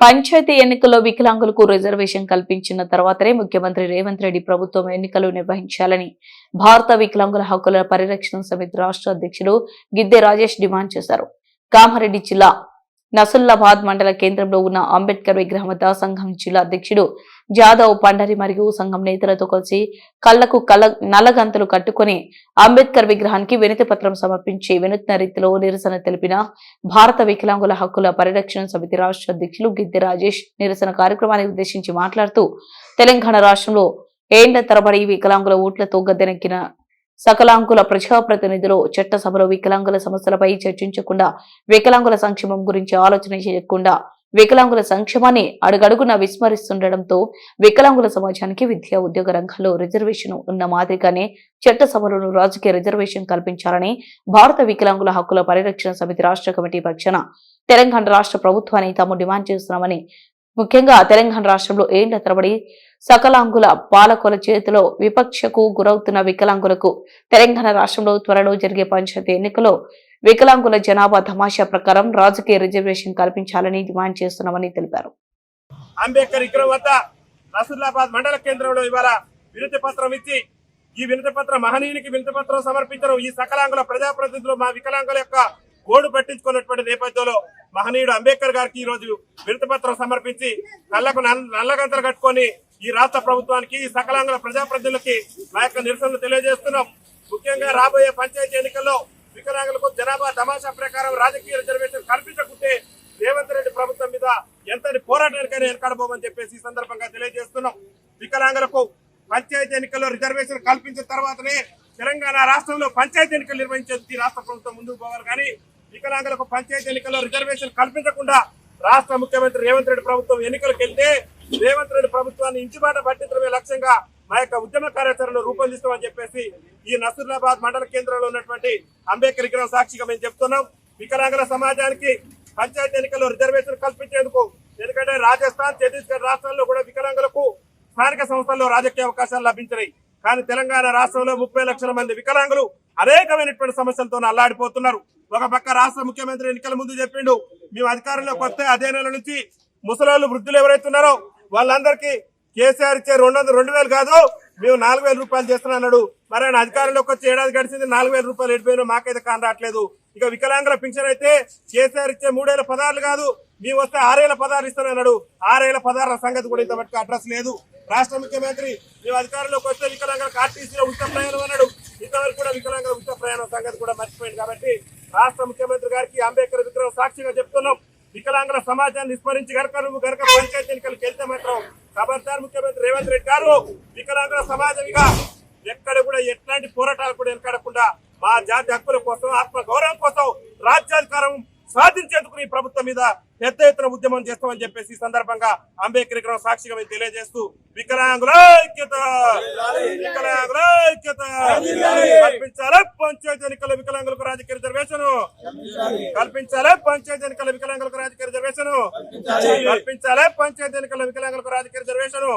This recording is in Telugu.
పంచాయతీ ఎన్నికల్లో వికలాంగులకు రిజర్వేషన్ కల్పించిన తర్వాతనే ముఖ్యమంత్రి రేవంత్ రెడ్డి ప్రభుత్వం ఎన్నికలు నిర్వహించాలని భారత వికలాంగుల హక్కుల పరిరక్షణ సమితి రాష్ట్ర అధ్యక్షుడు గిద్దె రాజేష్ డిమాండ్ చేశారు. కామారెడ్డి జిల్లా నసుల్లాబాద్ మండల కేంద్రంలో ఉన్న అంబేద్కర్ విగ్రహం వద్ద సంఘం జిల్లా అధ్యక్షుడు జాదవ్ పండరి మరియు సంఘం నేతలతో కలిసి కళ్ళకు కళ్ళ నల్లగంతలు కట్టుకుని అంబేద్కర్ విగ్రహానికి వినతి పత్రం సమర్పించి వినూత్న రీతిలో నిరసన తెలిపిన భారత వికలాంగుల హక్కుల పరిరక్షణ సమితి రాష్ట్ర అధ్యక్షులు గిద్దె రాజేష్ నిరసన కార్యక్రమాన్ని ఉద్దేశించి మాట్లాడుతూ తెలంగాణ రాష్ట్రంలో ఏండ్ల తరబడి వికలాంగుల ఓట్లతో గద్దెనెక్కిన సకలాంకుల ప్రజాప్రతినిధులు చట్టసభలో వికలాంగుల సమస్యలపై చర్చించకుండా వికలాంగుల సంక్షేమం గురించి ఆలోచన చేయకుండా వికలాంగుల సంక్షేమాన్ని అడుగడుగున విస్మరిస్తుండటంతో వికలాంగుల సమాజానికి విద్యా ఉద్యోగ రంగంలో రిజర్వేషన్ ఉన్న మాదిరిగానే చట్టసభలను రాజకీయ రిజర్వేషన్ కల్పించాలని భారత వికలాంగుల హక్కుల పరిరక్షణ సమితి రాష్ట్ర కమిటీ పక్షాన తెలంగాణ రాష్ట్ర ప్రభుత్వాన్ని తాము డిమాండ్ చేస్తున్నామని ముఖ్యంగా తెలంగాణ రాష్ట్రంలో ఏండ్ల తరబడి సకలాంగుల పాలకుల చేతిలో విపక్షకు గురవుతున్న వికలాంగులకు తెలంగాణ రాష్ట్రంలో త్వరలో జరిగే పంచాయతీ ఎన్నికల్లో వికలాంగుల జనాభా తమాషా ప్రకారం రాజకీయ రిజర్వేషన్ కల్పించాలని డిమాండ్ చేస్తున్నామని తెలిపారు. అంబేద్కర్ విగ్రహం వద్ద నసరులాబాద్ మండల కేంద్రంలో ఇవాళ వినతి పత్రం ఇచ్చి ఈ వినతి పత్రం మహనీయునికి వినతి పత్రం సమర్పించడం ఈ సకలాంగుల ప్రజాప్రతినిధులు మా వికలాంగుల యొక్క గోడు పట్టించుకున్నటువంటి నేపథ్యంలో మహనీయుడు అంబేద్కర్ గారికి ఈ రోజు వినతి సమర్పించి నల్లకు నల్ల- నల్లగంతలు కట్టుకొని ఈ రాష్ట్ర ప్రభుత్వానికి ఈ సకలాంగుల ప్రజాప్రతినిధులకి మా యొక్క నిరసనలు తెలియజేస్తున్నాం. ముఖ్యంగా రాబోయే పంచాయతీ ఎన్నికల్లో వికలాంగులకు జనాభా తమాషా ప్రకారం రాజకీయ రిజర్వేషన్ కల్పించకుంటే రేవంత్ రెడ్డి ప్రభుత్వం మీద ఎంతటి పోరాటానికైనా వెనకాడబోమని చెప్పేసి ఈ సందర్భంగా తెలియజేస్తున్నాం. వికలాంగులకు పంచాయతీ ఎన్నికల్లో రిజర్వేషన్ కల్పించిన తర్వాతనే తెలంగాణ రాష్ట్రంలో పంచాయతీ ఎన్నికలు నిర్వహించేందుకు ఈ రాష్ట్ర ప్రభుత్వం ముందుకు పోవాలి. కానీ వికలాంగులకు పంచాయతీ ఎన్నికల్లో రిజర్వేషన్ కల్పించకుండా రాష్ట్ర ముఖ్యమంత్రి రేవంత్ రెడ్డి ప్రభుత్వం ఎన్నికలకు వెళ్తే రేవంత్ రెడ్డి ప్రభుత్వాన్ని ఇంచుబాట పట్టించడమే లక్ష్యంగా మా యొక్క ఉద్యమ కార్యాచరణను రూపొందిస్తామని చెప్పేసి ఈ నసూర్లాబాద్ మండల కేంద్రంలో ఉన్నటువంటి అంబేద్కర్ విగ్రహం సాక్షిగా మేము చెప్తున్నాం. వికలాంగుల సమాజానికి పంచాయతీ ఎన్నికల్లో రిజర్వేషన్ కల్పించేందుకు ఎందుకంటే రాజస్థాన్ ఛత్తీస్గఢ్ రాష్ట్రాల్లో కూడా వికలాంగులకు స్థానిక సంస్థల్లో రాజకీయ అవకాశాలు లభించినాయి. కానీ తెలంగాణ రాష్ట్రంలో ముప్పై లక్షల మంది వికలాంగులు అనేకమైనటువంటి సమస్యలతో అల్లాడిపోతున్నారు. ఒక పక్క రాష్ట్ర ముఖ్యమంత్రి ఎన్నికల ముందు చెప్పిండు మేము అధికారంలోకి వస్తే అదే నెల నుంచి ముసలాళ్ళు వృద్ధులు ఎవరైతే ఉన్నారో వాళ్ళందరికీ కేసీఆర్ ఇచ్చే రెండు వందలు రెండు వేలు కాదు మేము నాలుగు వేల రూపాయలు చేస్తున్నా అన్నాడు. మరి ఆయన అధికారంలోకి వచ్చి ఏడాది గడిచింది నాలుగు వేల రూపాయలు ఎడిపోయినా మాకైతే కాని రావట్లేదు. ఇక వికలాంగుల పింఛన్ అయితే కేసీఆర్ ఇచ్చే మూడేళ్ళ పదార్లు కాదు మేము వస్తే ఆరేళ్ళ పదార్లు ఇస్తానన్నాడు ఆరేళ్ళ పదార్ల సంగతి కూడా ఇంతవరకు అడ్రస్ లేదు. రాష్ట్ర ముఖ్యమంత్రి మేము అధికారంలోకి వస్తే వికలాంగులకు ఆర్టీసీలో ఉచిత ప్రయాణం అన్నాడు. ఇంతవరకు కూడా వికలాంగుల ఉచిత ప్రయాణం సంగతి కూడా మర్చిపోయింది కాబట్టి రాష్ట్ర ముఖ్యమంత్రి గారికి అంబేద్కర్ విగ్రహం సాక్షిగా చెప్తున్నాం. వికలాంగుల సమాజాన్ని విస్మరించి గనక నువ్వు గనక పంచాయతీ ఎన్నికలకు వెళ్తే మాత్రం ఖబర్దార్ ముఖ్యమంత్రి రేవంత్ రెడ్డి గారు వికలాంగుల సమాజంగా ఎక్కడ కూడా ఎట్లాంటి పోరాటాలు కూడా వెనకడకుండా మా జాతి హక్కుల కోసం ఆత్మ గౌరవం కోసం రాజ్యాధికారం సాధించేందుకు ఈ ప్రభుత్వం మీద పెద్ద ఎత్తున ఉద్యమం చేస్తామని చెప్పేసి ఈ సందర్భంగా అంబేద్కర్ విగ్రహం సాక్షిగా మేము తెలియజేస్తూ వికలాంగుల ఐక్యత! వికలాంగ ఐక్యత కల్పించాలి. పంచాయతీ ఎన్నికల వికలాంగులకు రాజకీయ రిజర్వేషన్. కల్పించాలి. పంచాయతీ ఎన్నికల వికలాంగులకు రాజకీయ రిజర్వేషన్. కల్పించాలి. పంచాయతీ ఎన్నికల వికలాంగులకు రాజకీయ రిజర్వేషన్.